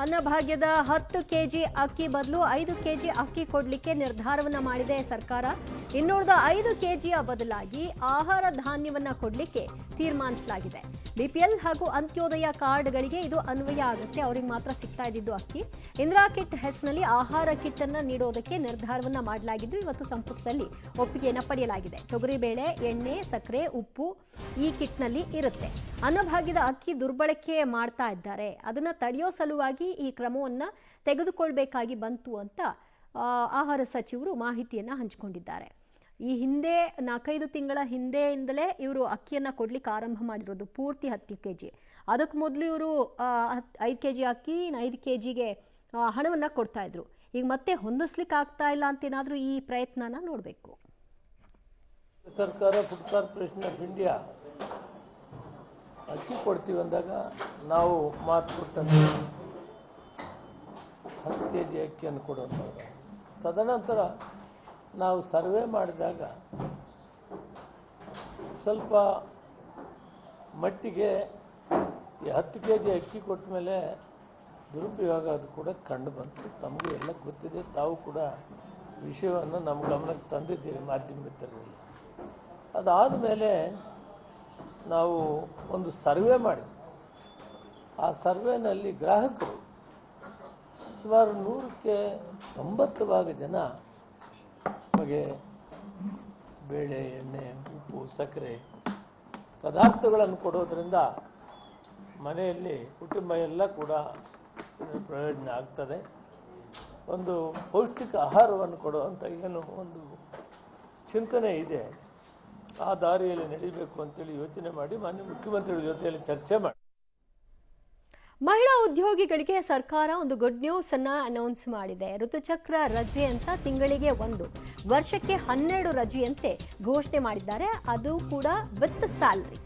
ಅನ್ನಭಾಗ್ಯದ ಹತ್ತು ಕೆಜಿ ಅಕ್ಕಿ ಬದಲು ಐದು ಕೆಜಿ ಅಕ್ಕಿ ಕೊಡಲಿಕ್ಕೆ ನಿರ್ಧಾರವನ್ನ ಮಾಡಿದೆ ಸರ್ಕಾರ. ಇನ್ನುಳಿದ ಐದು ಕೆಜಿಯ ಬದಲಾಗಿ ಆಹಾರ ಧಾನ್ಯವನ್ನ ಕೊಡಲಿಕ್ಕೆ ತೀರ್ಮಾನಿಸಲಾಗಿದೆ. ಬಿಪಿಎಲ್ ಹಾಗೂ ಅಂತ್ಯೋದಯ ಕಾರ್ಡ್ಗಳಿಗೆ ಇದು ಅನ್ವಯ ಆಗುತ್ತೆ. ಅವರಿಗೆ ಮಾತ್ರ ಸಿಗ್ತಾ ಇದ್ದಿದ್ದು ಅಕ್ಕಿ. ಇಂದಿರಾ ಕಿಟ್ ಹೆಸರಿನಲ್ಲಿ ಆಹಾರ ಕಿಟ್ ಅನ್ನ ನೀಡೋದಕ್ಕೆ ನಿರ್ಧಾರವನ್ನ ಮಾಡಲಾಗಿದ್ದು ಇವತ್ತು ಸಂಪುಟದಲ್ಲಿ ಒಪ್ಪಿಗೆಯನ್ನು ಪಡೆಯಲಾಗಿದೆ. ತೊಗರಿಬೇಳೆ, ಎಣ್ಣೆ, ಸಕ್ಕರೆ, ಉಪ್ಪು ಈ ಕಿಟ್ನಲ್ಲಿ ಇರುತ್ತೆ. ಅನ್ನಭಾಗ್ಯದ ಅಕ್ಕಿ ದುರ್ಬಳಕೆ ಮಾಡ್ತಾ ಇದ್ದಾರೆ. ಅದನ್ನ ತಡೆಯೋ ಸಲುವಾಗಿ ಈ ಕ್ರಮವನ್ನ ತೆಗೆದುಕೊಳ್ಬೇಕಾಗಿ ಬಂತು ಅಂತ ಆಹಾರ ಸಚಿವರು ಮಾಹಿತಿಯನ್ನ ಹಂಚಿಕೊಂಡಿದ್ದಾರೆ. ಈ ಹಿಂದೆ ನಾಲ್ಕೈದು ತಿಂಗಳ ಹಿಂದೆಯಿಂದಲೇ ಇವರು ಅಕ್ಕಿಯನ್ನು ಕೊಡ್ಲಿಕ್ಕೆ ಆರಂಭ ಮಾಡಿರೋದು ಪೂರ್ತಿ ಹತ್ತು ಕೆ ಜಿ ಅದಕ್ಕೆ ಮೊದಲು ಇವರು ಐದು ಕೆ ಜಿ ಅಕ್ಕಿ, ಐದು ಕೆ ಜಿಗೆ ಹಣವನ್ನು ಕೊಡ್ತಾಯಿದ್ರು ಈಗ ಮತ್ತೆ ಹೊಂದಿಸ್ಲಿಕ್ಕೆ ಆಗ್ತಾ ಇಲ್ಲ ಅಂತ ಏನಾದರೂ ಈ ಪ್ರಯತ್ನನ ನೋಡಬೇಕು. ಸರ್ಕಾರ ಫುಡ್ ಕಾರ್ಪೊರೇಷನ್ ಆಫ್ ಇಂಡಿಯಾ ಅಕ್ಕಿ ಕೊಡ್ತೀವಿ ಅಂದಾಗ ನಾವು ಮಾತು ಕೊಟ್ಟಂತ ಹತ್ತು ಕೆ ಜಿ ಅಕ್ಕಿಯನ್ನು ಕೊಡುವಂಥದ್ದು ತದನಂತರ ನಾವು ಸರ್ವೆ ಮಾಡಿದಾಗ ಸ್ವಲ್ಪ ಮಟ್ಟಿಗೆ ಹತ್ತು ಕೆ ಜಿ ಅಕ್ಕಿ ಕೊಟ್ಟ ಮೇಲೆ ದುರುಪಯೋಗ ಅದು ಕೂಡ ಕಂಡು ಬಂತು. ತಮಗೂ ಎಲ್ಲ ಗೊತ್ತಿದೆ. ತಾವು ಕೂಡ ವಿಷಯವನ್ನು ನಮ್ಮ ಗಮನಕ್ಕೆ ತಂದಿದ್ದೀರಿ ಮಾಧ್ಯಮ ಅದಾದ ಮೇಲೆ ನಾವು ಒಂದು ಸರ್ವೆ ಮಾಡಿದ್ವಿ. ಆ ಸರ್ವೆನಲ್ಲಿ ಗ್ರಾಹಕರು ಸುಮಾರು ನೂರಕ್ಕೆ ತೊಂಬತ್ತು ಭಾಗ ಜನ ನಮಗೆ ಬೇಳೆ ಎಣ್ಣೆ, ಉಪ್ಪು, ಸಕ್ಕರೆ ಪದಾರ್ಥಗಳನ್ನು ಕೊಡೋದ್ರಿಂದ ಮನೆಯಲ್ಲಿ ಕುಟುಂಬ ಎಲ್ಲ ಕೂಡ ಪ್ರಯೋಜನ ಆಗ್ತದೆ. ಒಂದು ಪೌಷ್ಟಿಕ ಆಹಾರವನ್ನು ಕೊಡುವಂಥ ಏನು ಒಂದು ಚಿಂತನೆ ಇದೆ. ಆ ದಾರಿಯಲ್ಲಿ ನಡೀಬೇಕು ಅಂತೇಳಿ ಯೋಚನೆ ಮಾಡಿ ಮಾನ್ಯ ಮುಖ್ಯಮಂತ್ರಿಗಳ ಜೊತೆಯಲ್ಲಿ ಚರ್ಚೆ ಮಾಡಿ. ಮಹಿಳಾ ಉದ್ಯೋಗಿಗಳಿಗೆ ಸರ್ಕಾರ ಒಂದು ಗುಡ್ ನ್ಯೂಸ್ ಅನ್ನ ಅನೌನ್ಸ್ ಮಾಡಿದೆ. ಋತುಚಕ್ರ ರಜೆ ಅಂತ ತಿಂಗಳಿಗೆ ಒಂದು. ವರ್ಷಕ್ಕೆ ಹನ್ನೆರಡು ರಜೆಯಂತೆ ಘೋಷಣೆ ಮಾಡಿದ್ದಾರೆ. ಅದು ಕೂಡ ವಿತ್ ಸ್ಯಾಲ್ರಿ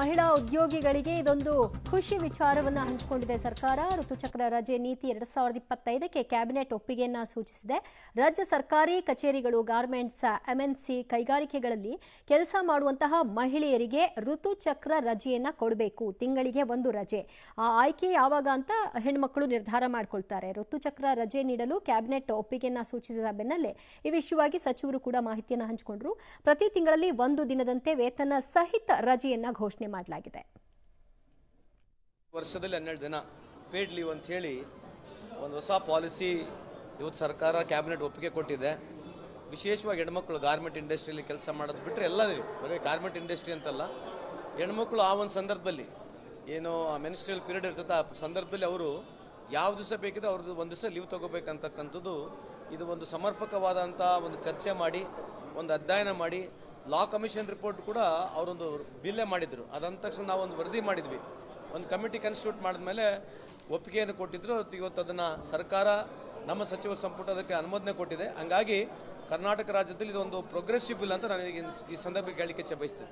ಮಹಿಳಾ ಉದ್ಯೋಗಿಗಳಿಗೆ ಇದೊಂದು ಖುಷಿ ವಿಚಾರವನ್ನ ಹಂಚಿಕೊಂಡಿದೆ ಸರ್ಕಾರ. ಋತುಚಕ್ರ ರಜೆ ನೀತಿ ಎರಡ್ ಸಾವಿರದ ಇಪ್ಪತ್ತೈದಕ್ಕೆ ಕ್ಯಾಬಿನೆಟ್ ಒಪ್ಪಿಗೆಯನ್ನ ಸೂಚಿಸಿದೆ. ರಾಜ್ಯ ಸರ್ಕಾರಿ ಕಚೇರಿಗಳು, ಗಾರ್ಮೆಂಟ್ಸ್, ಎಂಎನ್ಸಿ ಕೈಗಾರಿಕೆಗಳಲ್ಲಿ ಕೆಲಸ ಮಾಡುವಂತಹ ಮಹಿಳೆಯರಿಗೆ ಋತುಚಕ್ರ ರಜೆಯನ್ನ ಕೊಡಬೇಕು. ತಿಂಗಳಿಗೆ ಒಂದು ರಜೆ. ಆ ಆಯ್ಕೆ ಯಾವಾಗ ಅಂತ ಹೆಣ್ಮಕ್ಳು ನಿರ್ಧಾರ ಮಾಡ್ಕೊಳ್ತಾರೆ. ಋತುಚಕ್ರ ರಜೆ ನೀಡಲು ಕ್ಯಾಬಿನೆಟ್ ಒಪ್ಪಿಗೆಯನ್ನ ಸೂಚಿಸಿದ ಬೆನ್ನಲ್ಲೇ ಈ ವಿಷಯವಾಗಿ ಸಚಿವರು ಕೂಡ ಮಾಹಿತಿಯನ್ನು ಹಂಚಿಕೊಂಡರು. ಪ್ರತಿ ತಿಂಗಳಲ್ಲಿ ಒಂದು ದಿನದಂತೆ ವೇತನ ಸಹಿತ ರಜೆಯನ್ನ ಘೋಷಣೆ ಮಾಡಲಾಗಿದೆ ವರ್ಷದಲ್ಲಿ ಹನ್ನೆರಡು ದಿನ ಪೇಡ್ ಲೀವ್ ಅಂತ ಹೇಳಿ ಒಂದು ಹೊಸ ಪಾಲಿಸಿ ಇವತ್ತು ಸರ್ಕಾರ ಕ್ಯಾಬಿನೆಟ್ ಒಪ್ಪಿಗೆ ಕೊಟ್ಟಿದೆ. ವಿಶೇಷವಾಗಿ ಹೆಣ್ಮಕ್ಳು ಗಾರ್ಮೆಂಟ್ ಇಂಡಸ್ಟ್ರಿಯಲ್ಲಿ ಕೆಲಸ ಮಾಡೋದು ಬಿಟ್ಟರೆ ಎಲ್ಲ ಬರೀ ಗಾರ್ಮೆಂಟ್ ಇಂಡಸ್ಟ್ರಿ ಅಂತಲ್ಲ. ಹೆಣ್ಮಕ್ಳು ಆ ಒಂದು ಸಂದರ್ಭದಲ್ಲಿ ಏನು ಆ ಮೆನಿಸ್ಟ್ರಿಯಲ್ ಪೀರಿಯಡ್ ಇರ್ತದೆ, ಆ ಸಂದರ್ಭದಲ್ಲಿ ಅವರು ಯಾವ ದಿವಸ ಬೇಕಿದೆ ಅವ್ರದ್ದು ಒಂದು ದಿವಸ ಲೀವ್ ತಗೋಬೇಕಂತಕ್ಕಂಥದ್ದು ಇದು ಒಂದು ಸಮರ್ಪಕವಾದಂಥ ಒಂದು ಚರ್ಚೆ ಮಾಡಿ, ಒಂದು ಅಧ್ಯಯನ ಮಾಡಿ ಲಾ ಕಮಿಷನ್ ರಿಪೋರ್ಟ್ ಕೂಡ ಅವರೊಂದು ಬಿಲ್ಲೇ ಮಾಡಿದ್ರು. ಅದಂದ ತಕ್ಷಣ ನಾವು ಒಂದು ವರದಿ ಮಾಡಿದ್ವಿ. ಒಂದು ಕಮಿಟಿ ಕನ್ಸ್ಟಿಟ್ಯೂಟ್ ಮಾಡಿದ್ಮೇಲೆ ಒಪ್ಪಿಗೆಯನ್ನು ಕೊಟ್ಟಿದ್ರು. ಇವತ್ತು ಅದನ್ನು ಸರ್ಕಾರ ನಮ್ಮ ಸಚಿವ ಸಂಪುಟ ಅದಕ್ಕೆ ಅನುಮೋದನೆ ಕೊಟ್ಟಿದೆ. ಹಂಗಾಗಿ ಕರ್ನಾಟಕ ರಾಜ್ಯದಲ್ಲಿ ಇದೊಂದು ಪ್ರೋಗ್ರೆಸಿವ್ ಬಿಲ್ ಅಂತ ನಾನು ಈ ಸಂದರ್ಭಕ್ಕೆ ಇಚ್ಛೆ ಬಯಸ್ತೇನೆ.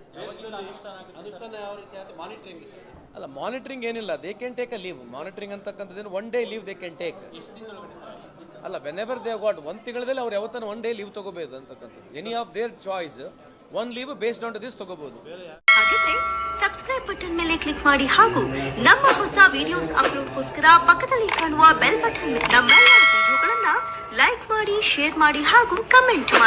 ಅಲ್ಲ ಮಾನಿಟ್ರಿಂಗ್ ಏನಿಲ್ಲ. They can take a leave monitoring ಅಂತಕ್ಕಂಥದ್ದೇನು one day leave they can take ಅಲ್ಲ ವೆನ್ ಎವರ್ ದೇ ಗಾಟ್ ಒಂದು ತಿಂಗಳಲ್ಲಿ ಅವ್ರು ಯಾವತ್ತನ ಒನ್ ಡೇ ಲೀವ್ ತಗೋಬೇಕು ಅಂತಕ್ಕಂಥದ್ದು any of their choice one leave based on this ತಗೋಬಹುದು ಸಬ್ಸ್ಕ್ರೈಬ್ ಬಟನ್ ಮೇಲೆ ಕ್ಲಿಕ್ ಮಾಡಿ ಹಾಗೂ ನಮ್ಮ ಹೊಸ ವಿಡಿಯೋಸ್ ಅಪ್ಲೋಡ್ಗೋಸ್ಕರ ಪಕ್ಕದಲ್ಲಿ ಕಾಣುವ ಬೆಲ್ ಬಟನ್ ನಮ್ಮೆಲ್ಲ ವಿಡಿಯೋಗಳನ್ನ ಲೈಕ್ ಮಾಡಿ ಶೇರ್ ಮಾಡಿ ಹಾಗೂ ಕಮೆಂಟ್ ಮಾಡಿ.